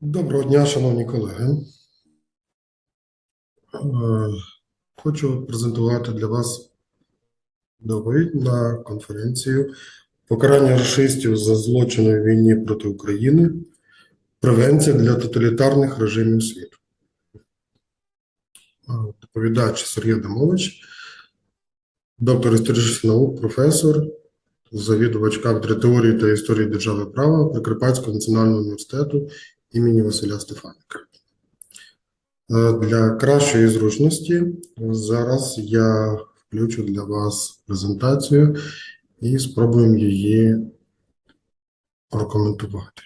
Доброго дня, шановні колеги. Е, Хочу презентувати для вас доповідь на конференцію покарання расистів за злочини в війні проти України, превенція для тоталітарних режимів світу. Е, Доповідач Сергій Адамович, доктор історичних наук, професор, завідувач кафедри теорії та історії держави права Прикарпатського національного університету імені Василя Стефаника. Е, Для кращої зручності зараз я включу для вас презентацію і спробуємо її прокоментувати.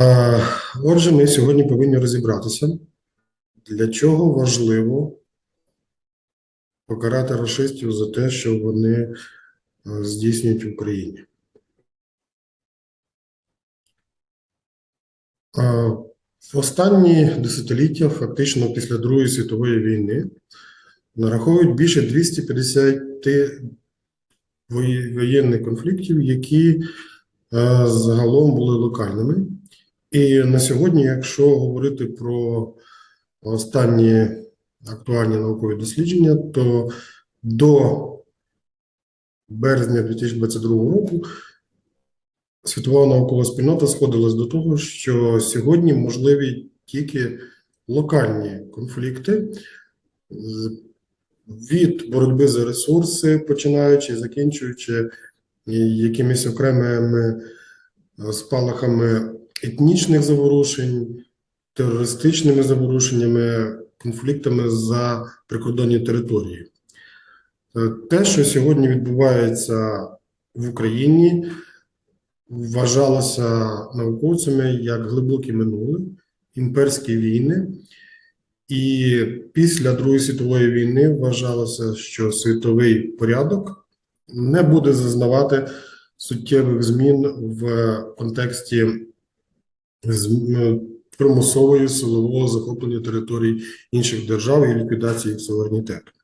Е, Отже, ми сьогодні повинні розібратися, для чого важливо покарати расистів за те, що вони е, здійснюють в Україні. Е, В останні десятиліття, фактично після Другої світової війни, нараховують більше 250 воєнних конфліктів, які е, загалом були локальними. І на сьогодні, якщо говорити про останні актуальні наукові дослідження, то до березня 2022 року світова наукова спільнота сходилась до того, що сьогодні можливі тільки локальні конфлікти від боротьби за ресурси, починаючи закінчуючи якимись окремими е, спалахами етнічних заворушень, терористичними заворушеннями, конфліктами за прикордонні території. Е, Те, що сьогодні відбувається в Україні, вважалося науковцями як глибоке минуле, імперські війни. І після Другої світової війни вважалося, що світовий порядок не буде зазнавати суттєвих змін в контексті примусової силового захоплення територій інших держав і ліквідації їх суверенітету.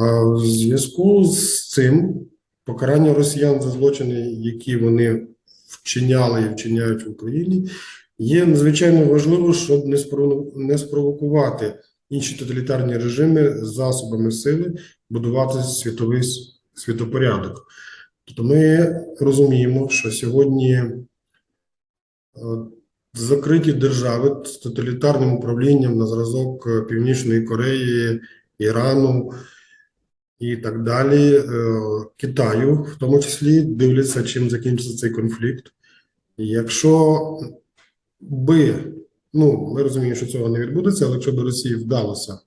А в зв'язку з цим покарання росіян за злочини, які вони вчиняли і вчиняють в Україні, є надзвичайно важливо, щоб не спровокувати інші тоталітарні режими засобами сили будувати світовий світопорядок. Тобто ми розуміємо, що сьогодні е, закриті держави з тоталітарним управлінням на зразок Північної Кореї, Ірану і так далі, е, Китаю, в тому числі, дивляться, чим закінчиться цей конфлікт. Якщо би, ну, ми розуміємо, що цього не відбудеться, але якщо б Росії вдалося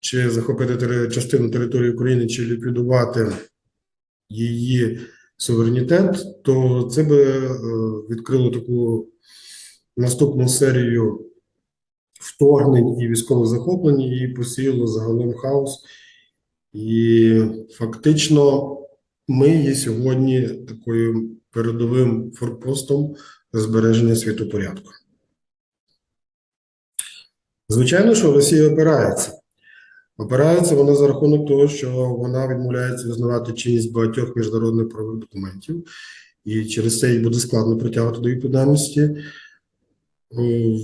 чи захопити частину території України, чи ліквідувати її суверенітет, то це би е, відкрило таку наступну серію вторгнень і військових захоплень, і посіяло загалом хаос. І фактично ми є сьогодні такою передовим форпостом збереження світопорядку. Звичайно, що Росія опирається. Опирається вона за рахунок того, що вона відмовляється визнавати чинність багатьох міжнародних правових документів, і через це їй буде складно притягувати до відповідальності.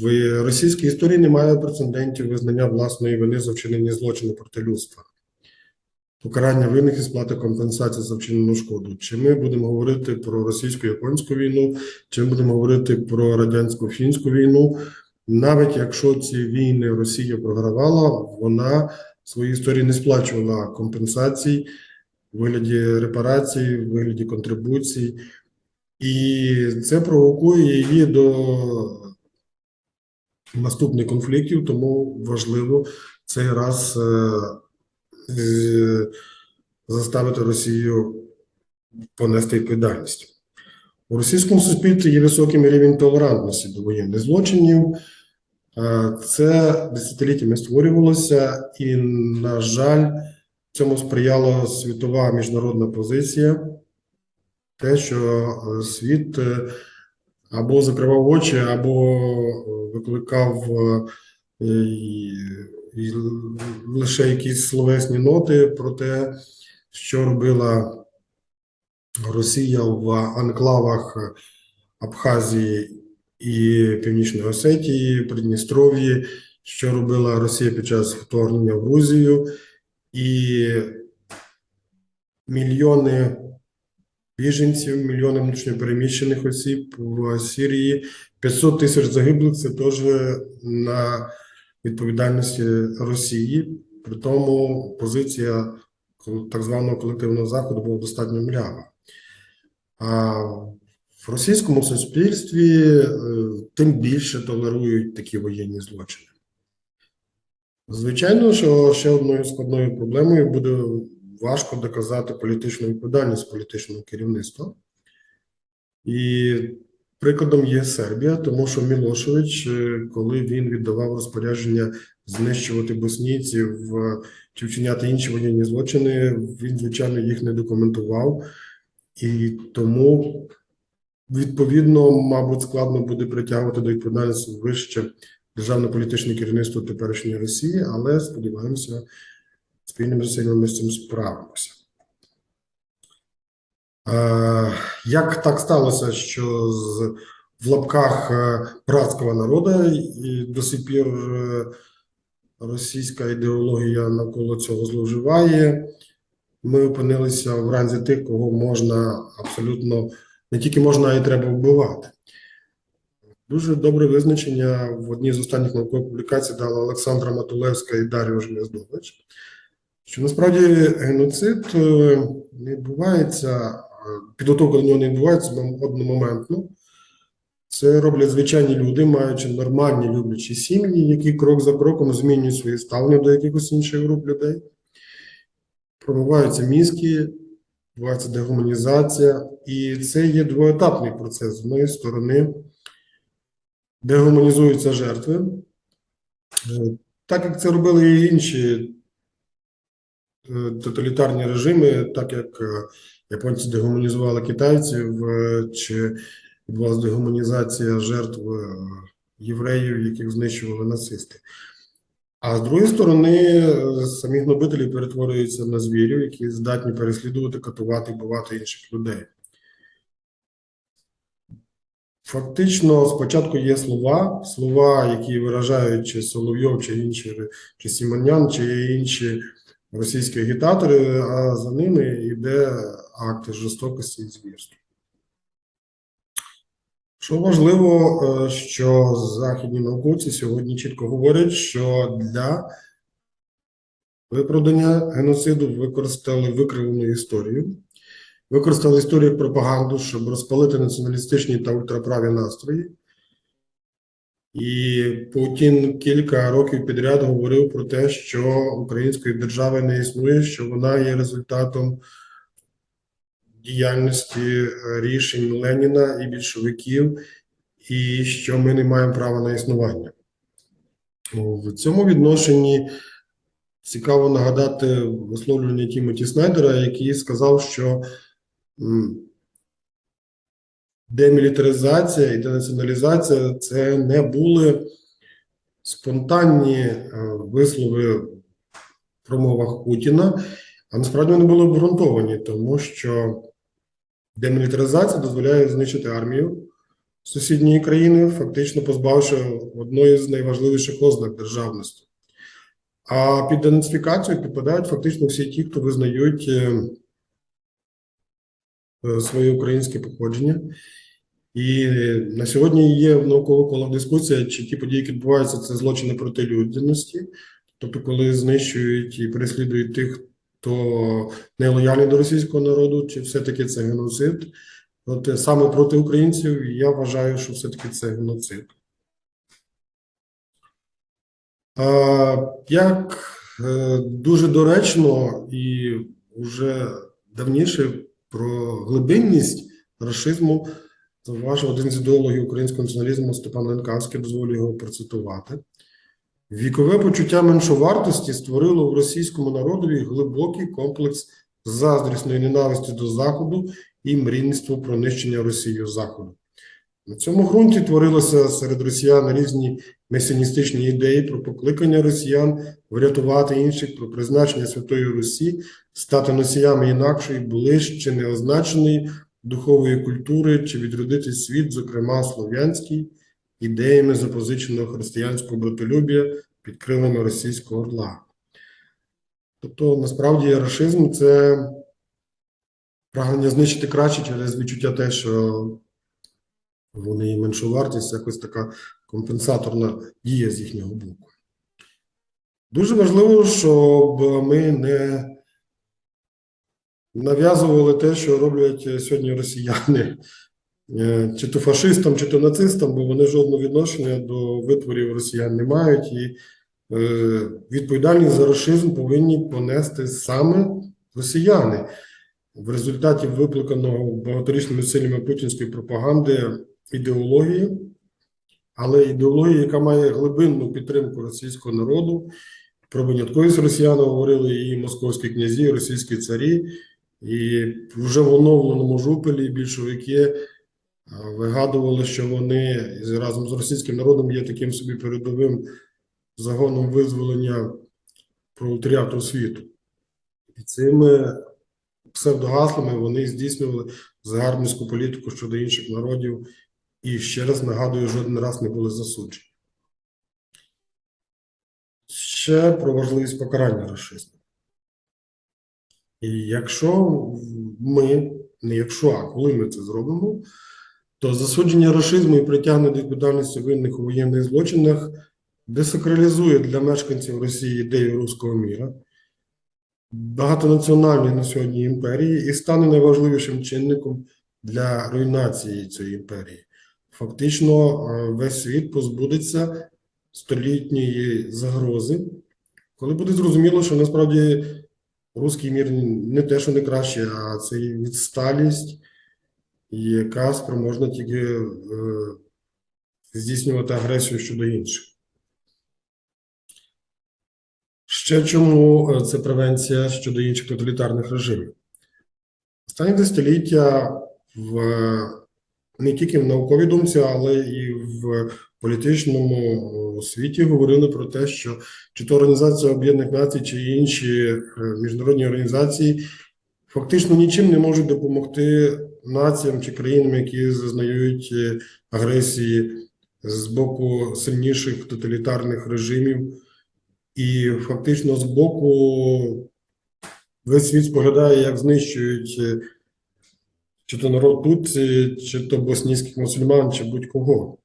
В російській історії немає прецедентів визнання власної вини за вчинення злочину проти людства, покарання винних і сплати компенсації за вчинену шкоду. Чи ми будемо говорити про російсько-японську війну, чи ми будемо говорити про радянсько-фінську війну, навіть якщо ці війни Росія програвала, вона в своїй історії не сплачувала компенсацій у вигляді репарацій, в вигляді контрибуцій, і це провокує її до наступних конфліктів, тому важливо цей раз е, заставити Росію понести відповідальність. У російському суспільстві є високий рівень толерантності до воєнних злочинів. Е, Це десятиліттями створювалося, і, на жаль, цьому сприяла світова міжнародна позиція. Те, що е, світ е, або закривав очі, або е, викликав е, лише якісь словесні ноти про те, що робила Росія в анклавах Абхазії і Північної Осетії, Придністров'ї, що робила Росія під час вторгнення в Грузію, і мільйони біженців, мільйони внутрішньопереміщених осіб в Сирії, 500 тисяч загиблих це теж на відповідальності Росії. При тому позиція так званого колективного заходу була достатньо млява. А в російському суспільстві е, тим більше толерують такі воєнні злочини. Звичайно, що ще одною складною проблемою буде важко доказати політичну відповідальність політичного керівництва. І прикладом є Сербія, тому що Мілошевич, е, коли він віддавав розпорядження знищувати боснійців е, чи вчиняти інші воєнні злочини, він, звичайно, їх не документував. І тому, відповідно, мабуть, складно буде притягувати до відповідальності вище державно-політичне керівництво теперішньої Росії, але сподіваємося, спільними зусиллями ми з цим справимося. Е, Як так сталося, що з в лапках е, братського народу і до сих пір е, російська ідеологія навколо цього зловживає? Ми опинилися в ранзі тих, кого можна абсолютно не тільки можна, а й треба вбивати. Дуже добре визначення в одній з останніх наукових публікацій дала Олександра Матулевська і Дар'я Желездович, що насправді геноцид відбувається, підготовка до нього не відбувається одномоментно. Це роблять звичайні люди, маючи нормальні люблячі сім'ї, які крок за кроком змінюють свої ставлення до якихось інших груп людей. Промиваються мізки, відбувається дегуманізація, і це є двоетапний процес. З однієї сторони, дегуманізуються жертви, Е, так як це робили і інші тоталітарні режими, так як е, японці дегуманізували китайців, е, чи відбулася дегуманізація жертв е, євреїв, яких знищували нацисти. А з другої сторони, самі гнобителі перетворюються на звірів, які здатні переслідувати, катувати і вбивати інших людей. Фактично, спочатку є слова, слова, які виражають чи Соловйов, чи інші, чи Сімонян, чи інші російські агітатори, а за ними йде акт жорстокості і звірства. Що важливо, е, що західні науковці сьогодні чітко говорять, що для виправдання геноциду використали викривлену історію, використали історію пропаганду, щоб розпалити націоналістичні та ультраправі настрої. І Путін кілька років підряд говорив про те, що української держави не існує, що вона є результатом діяльності е, рішень Леніна і більшовиків, і що ми не маємо права на існування. В цьому відношенні цікаво нагадати висловлювання Тімоті Снайдера, який сказав, що демілітаризація і денаціоналізація це не були спонтанні е, вислови в промовах Путіна, а насправді вони були обґрунтовані, тому що демілітаризація дозволяє знищити армію сусідньої країни, фактично позбавивши одної з найважливіших ознак державності. А під денацифікацію підпадають фактично всі ті, хто визнають е, своє українське походження. І на сьогодні є в наукових колах дискусія, чи ті події, які відбуваються, це злочини проти людяності, тобто, коли знищують і переслідують тих, хто не лояльний до російського народу, чи все-таки це геноцид. От е, саме проти українців я вважаю, що все-таки це геноцид. А, Як е, дуже доречно і вже давніше про глибинність рашизму зауважив один з ідеологів українського націоналізму Степан Ленкавський, дозволю його процитувати. Вікове почуття меншовартості створило в російському народові глибокий комплекс заздрісної ненависті до Заходу і мрійництво про нищення Росією Заходу. На цьому ґрунті творилося серед росіян різні месіаністичні ідеї про покликання росіян врятувати інших, про призначення Святої Русі, стати носіями інакшої, ближче неозначеної духової культури чи відродити світ, зокрема слов'янський, ідеями запозиченого християнського братолюбія під російського орла. Тобто, насправді, рашизм це прагнення знищити краще через відчуття те, що вони меншу вартість, якось така компенсаторна дія з їхнього боку. Дуже важливо, щоб ми не нав'язували те, що роблять сьогодні росіяни, е, чи то фашистам, чи то нацистам, бо вони жодного відношення до витворів росіян не мають, і е, відповідальність за рашизм повинні понести саме росіяни. В результаті випликаного багаторічними силями путінської пропаганди ідеології, але ідеології, яка має глибинну підтримку російського народу. Про винятковість росіян говорили і московські князі, і російські царі, і вже в оновленому жупелі більшовики е, вигадували, що вони разом з російським народом є таким собі передовим загоном визволення пролетаріату світу. І цими псевдогаслами вони здійснювали загарбницьку політику щодо інших народів, і ще раз нагадую, жоден раз не були засуджені. Ще про важливість покарання расизму. І якщо ми, не якщо, а коли ми це зробимо, то засудження расизму і притягнення до відповідальності винних у воєнних злочинах десакралізує для мешканців Росії ідею руського міра, багатонаціональної на сьогодні імперії і стане найважливішим чинником для руйнації цієї імперії. Фактично, е, весь світ позбудеться столітньої загрози, коли буде зрозуміло, що насправді руський мір не те, що не краще, а це відсталість, яка спроможна тільки е, здійснювати агресію щодо інших. Ще чому е, це превенція щодо інших тоталітарних режимів? Останні десятиліття в не тільки в науковій думці, але і в політичному світі говорили про те, що чи то Організація Об'єднаних Націй, чи інші е, міжнародні організації фактично нічим не можуть допомогти націям чи країнам, які зазнають е, агресії з боку сильніших тоталітарних режимів, і фактично з боку весь світ споглядає, як знищують. Чи то народ тут, чи, чи то боснійських мусульман, чи будь-кого.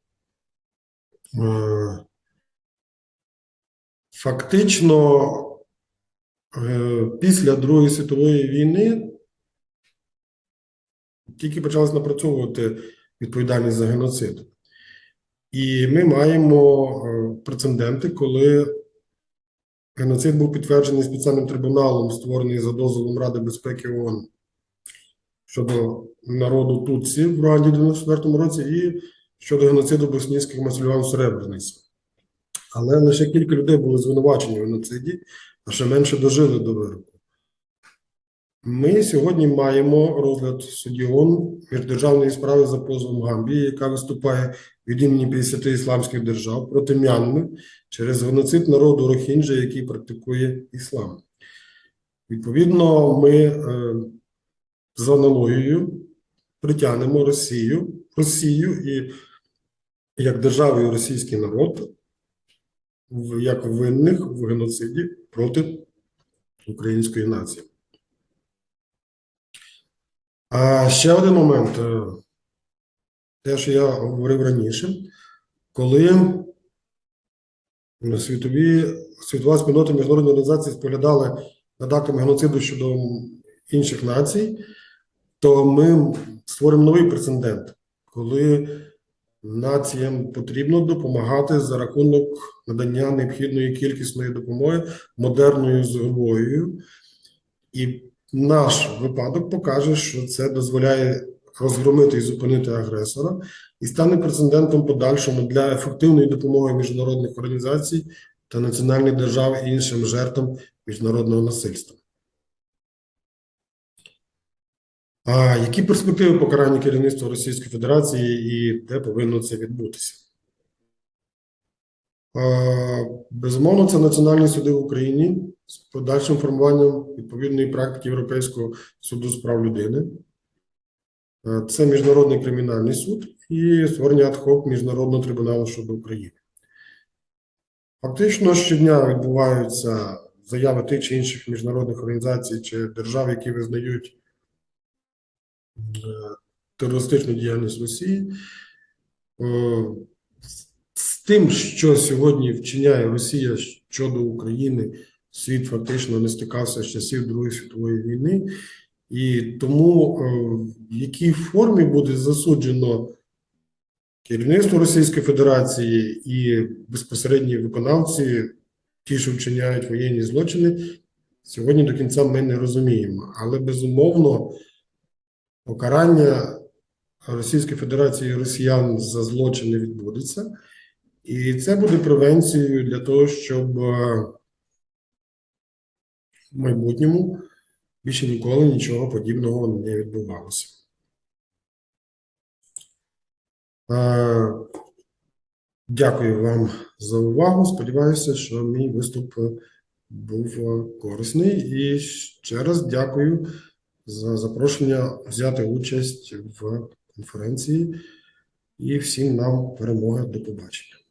Е, Фактично, е, після Другої світової війни тільки почалось напрацьовувати відповідальність за геноцид. І ми маємо е, прецеденти, коли геноцид був підтверджений спеціальним трибуналом, створений за дозволом Ради безпеки ООН щодо народу Тутсі в Руанді в 94 році і щодо геноциду боснійських мусульман в Сребрениці. Але лише кілька людей були звинувачені в геноциді, а ще менше дожили до вироку. Ми сьогодні маємо розгляд судді ООН міждержавної справи за позовом Гамбії, яка виступає від імені 50 ісламських держав проти Мянми через геноцид народу Рохінджа, який практикує іслам. Відповідно, ми за аналогією притягнемо Росію, Росію і як державу і російський народ як винних в геноциді проти української нації. А ще один момент. е, Те, що я говорив раніше, коли світові, світова спільнота міжнародної організації споглядали над актами геноциду щодо інших націй, то ми створимо новий прецедент, коли націям потрібно допомагати за рахунок надання необхідної кількісної допомоги модерною зброєю. І наш випадок покаже, що це дозволяє розгромити і зупинити агресора, і стане прецедентом подальшому для ефективної допомоги міжнародних організацій та національних держав іншим жертвам міжнародного насильства. А які перспективи покарання керівництва Російської Федерації і де повинно це відбутися? Безумовно, це національні суди в Україні з подальшим формуванням відповідної практики Європейського суду з прав людини. Це Міжнародний кримінальний суд і створення ад-хок Міжнародного трибуналу щодо України. Фактично щодня відбуваються заяви тих чи інших міжнародних організацій чи держав, які визнають терористичну діяльність Росії. Е, З тим, що сьогодні вчиняє Росія щодо України, світ фактично не стикався з часів Другої світової війни, і тому е, в якій формі буде засуджено керівництво Російської Федерації і безпосередні виконавці, ті, що вчиняють воєнні злочини, сьогодні до кінця ми не розуміємо. Але безумовно покарання Російської Федерації і росіян за злочини відбудеться. І це буде превенцією для того, щоб е, в майбутньому більше ніколи нічого подібного не відбувалося. Е, Дякую вам за увагу. Сподіваюся, що мій виступ був е, корисний. І ще раз дякую за запрошення взяти участь в конференції. І всім нам перемоги. До побачення.